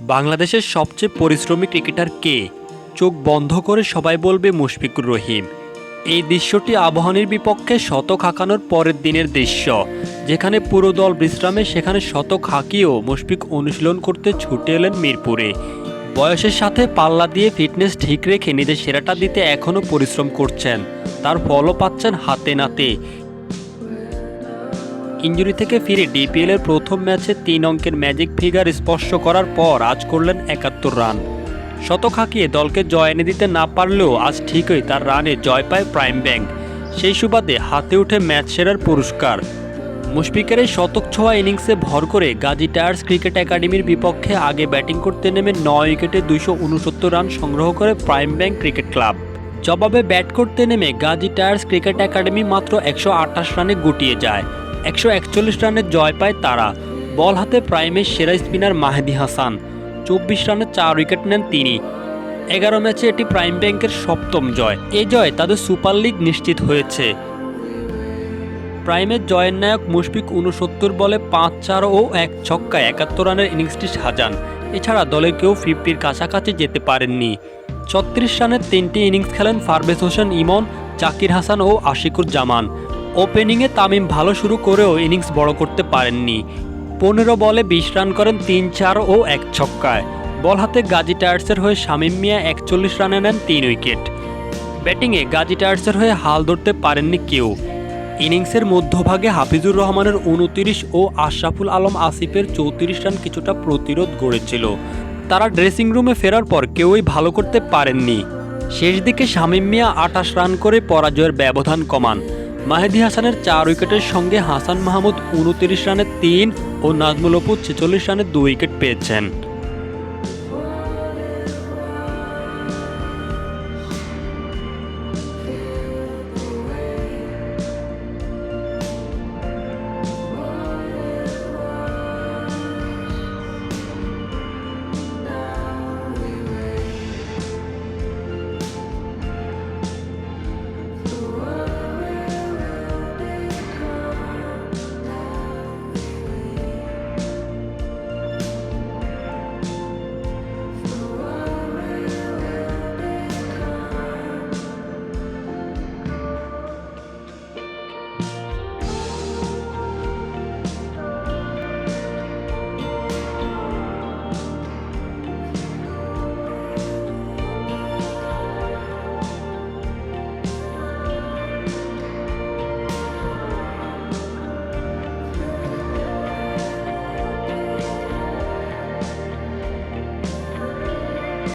বাংলাদেশের সবচেয়ে পরিশ্রমী ক্রিকেটার কে? চোখ বন্ধ করে সবাই বলবে মুশফিকুর রহিম। এই দৃশ্যটি আবাহনীর বিপক্ষে শতক হাঁকানোর পরের দিনের দৃশ্য, যেখানে পুরো দল বিশ্রামে, সেখানে শতক হাঁকিয়েও মুশফিক অনুশীলন করতে ছুটে এলেন মিরপুরে। বয়সের সাথে পাল্লা দিয়ে ফিটনেস ঠিক রেখে নিজের সেরাটা দিতে এখনও পরিশ্রম করছেন। তার ফলও পাচ্ছেন হাতে নাতে। ইঞ্জুরি থেকে ফিরে ডিপিএল এর প্রথম ম্যাচে তিন অঙ্কের ম্যাজিক ফিগার স্পর্শ করার পর আজ করলেন একাত্তর রান। শতক হাঁকিয়ে দলকে জয় এনে দিতে না পারলেও আজ ঠিকই তার রানে জয় পায় প্রাইম ব্যাংক। সেই সুবাদে হাতে উঠে ম্যাচ সেরার পুরস্কার। মুশফিকের এই শতক ছোঁয়া ইনিংসে ভর করে গাজী টায়ার্স ক্রিকেট একাডেমির বিপক্ষে আগে ব্যাটিং করতে নেমে নয় উইকেটে দুইশো উনসত্তর রান সংগ্রহ করে প্রাইম ব্যাংক ক্রিকেট ক্লাব। জবাবে ব্যাট করতে নেমে গাজী টায়ার্স ক্রিকেট একাডেমি মাত্র একশো আটাশ রানে গুটিয়ে যায়। একশো একচল্লিশ রানের জয় পায় তারা। বল হাতে প্রাইমের সেরা স্পিনার মাহেদি হাসান। চব্বিশ রানে চার উইকেট নেন তিনি। এগারো ম্যাচে এটি প্রাইম ব্যাংকের সপ্তম জয়। এই জয় তাদের সুপার লিগ নিশ্চিত হয়েছে। প্রাইমের জয়ের নায়ক মুশফিক উনসত্তর বলে পাঁচ চার ও এক ছক্কায় একাত্তর রানের ইনিংসটি সাজান। এছাড়া দলে কেউ ফিফটির কাছাকাছি যেতে পারেননি। ছত্রিশ রানের তিনটি ইনিংস খেলেন ফারবেজ হোসেন ইমন, জাকির হাসান ও আশিকুর জামান। ওপেনিংয়ে তামিম ভালো শুরু করেও ইনিংস বড় করতে পারেননি। পনেরো বলে বিশ রান করেন তিন, চার ও এক ছক্কায়। বল হাতে গাজী টায়ার্সের হয়ে শামিম মিয়া একচল্লিশ রানে নেন তিন উইকেট। ব্যাটিংয়ে গাজী টায়ার্সের হয়ে হাল ধরতে পারেননি কেউ। ইনিংসের মধ্যভাগে হাফিজুর রহমানের উনতিরিশ ও আশরাফুল আলম আসিফের চৌত্রিশ রান কিছুটা প্রতিরোধ গড়েছিল। তারা ড্রেসিং রুমে ফেরার পর কেউই ভালো করতে পারেননি। শেষ দিকে শামিম মিয়া আটাশ রান করে পরাজয়ের ব্যবধান কমান। মাহেদি হাসানের চার উইকেটের সঙ্গে হাসান মাহমুদ উনতিরিশ রানে তিন ও নাজমুল অপু ছেচল্লিশ রানে দুই উইকেট পেয়েছেন।